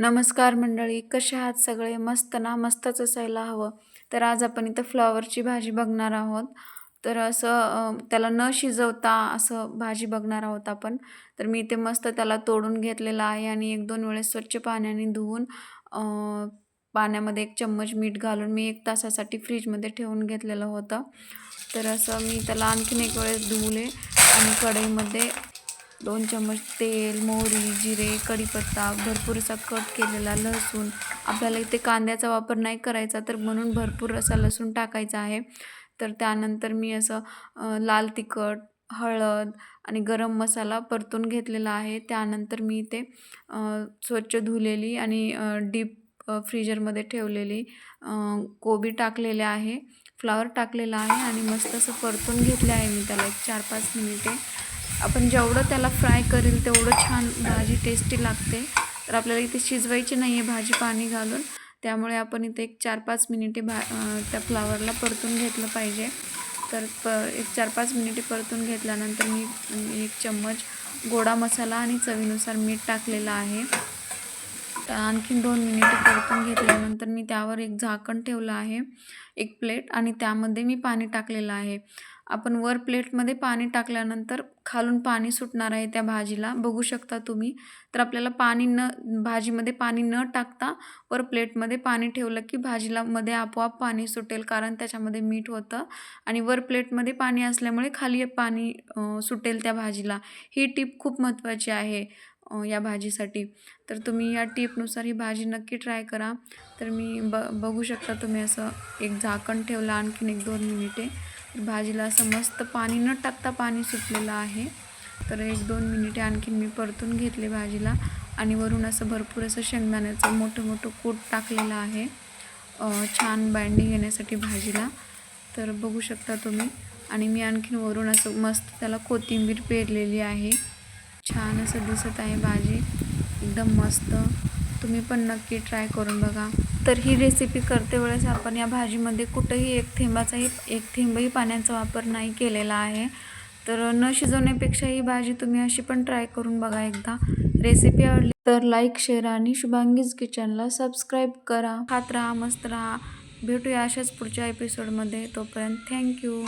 नमस्कार मंडळी कसे आहात सगळे? मस्त ना? मस्तच असायला हवं. तर आज आपण इथं फ्लॉवरची भाजी बघणार आहोत. तर असं त्याला न शिजवता असं भाजी बघणार आहोत आपण. तर मी इथे मस्त त्याला तोडून घेतलेलं आहे आणि एक दोन वेळेस स्वच्छ पाण्याने धुवून पाण्यामध्ये एक चम्मच मीठ घालून मी एक तासासाठी फ्रीजमध्ये ठेवून घेतलेलं होतं. तर असं मी त्याला आणखीन एक वेळेस धुवले आणि कढईमध्ये दोन चम्मच तेल मोहरी जिरे कढीपत्ता भरपूर असा कट केलेला लसूण. आपल्याला इथे कांद्याचा वापर नाही करायचा तर म्हणून भरपूर असा लसूण टाकायचा आहे. तर त्यानंतर मी असं लाल तिखट हळद आणि गरम मसाला परतून घेतलेला आहे. त्यानंतर मी इथे स्वच्छ धुलेली आणि डीप फ्रीजरमध्ये ठेवलेली कोबी टाकलेले आहे. फ्लावर टाकलेला आहे आणि मस्त असं परतून घेतले आहे मी त्याला एक चार पाच मिनिटे. आपण जेवढं त्याला फ्राय करेल तेवढं छान भाजी टेस्टी लागते. तर आपल्याला इथे शिजवायची नाही आहे भाजी पाणी घालून. त्यामुळे आपण इथे एक चार पाच मिनिटे भा त्या फ्लावरला परतून घेतलं पाहिजे. तर प एक चार पाच मिनिटे परतून घेतल्यानंतर मी मी एक चम्मच गोडा मसाला आणि चवीनुसार मीठ टाकलेलं आहे. तर आणखीन दोन मिनिटं परतून घेतल्यानंतर मी त्यावर एक झाकण ठेवलं आहे एक प्लेट आणि त्यामध्ये मी पाणी टाकलेलं आहे. आपण वर प्लेटमध्ये पाणी टाकल्यानंतर खालून पाणी सुटणार आहे त्या भाजीला. बघू शकता तुम्ही. तर आपल्याला पाणी न भाजीमध्ये पाणी न टाकता वर प्लेटमध्ये पाणी ठेवलं की भाजीला मध्ये आपोआप पाणी सुटेल कारण त्याच्यामध्ये मीठ होतं आणि वर प्लेटमध्ये पाणी असल्यामुळे खाली पाणी सुटेल त्या भाजीला. ही टीप खूप महत्त्वाची आहे. या भाजीसाठी. तर तुम्ही या टीपनुसार ही भाजी नक्की ट्राय करा. तर मी ब बघू शकता तुम्ही असं एक झाकण ठेवलं आणखीन एक दोन मिनिटे. तर भाजीला असं मस्त पाणी न टाकता पाणी सुटलेलं आहे. तर एक दोन मिनिटे आणखीन मी परतून घेतले भाजीला. आणि वरून असं भरपूर असं शेंगदाण्याचं मोठं मोठं कूट टाकलेलं आहे. छान बाइंडिंग येण्यासाठी भाजीला. तर बघू शकता तुम्ही. आणि मी आणखीन वरून असं मस्त त्याला कोथिंबीर पेरलेली आहे. छान असं दिसत आहे भाजी. एकदम मस्त. तुम्ही पण नक्की ट्राय करून बघा. तर ही रेसिपी करते वेळेस आपण या भाजीमध्ये कुठंही एक थेंबाचाही एक थेंबही पाण्याचा वापर नाही केलेला आहे. तर न शिजवण्यापेक्षा ही भाजी तुम्ही अशी पण ट्राय करून बघा एकदा. रेसिपी आवडली तर लाईक शेअर आणि शुभांगीज किचनला सबस्क्राईब करा. खात राहा मस्त राहा. भेटूया अशाच पुढच्या एपिसोडमध्ये तोपर्यंत थँक्यू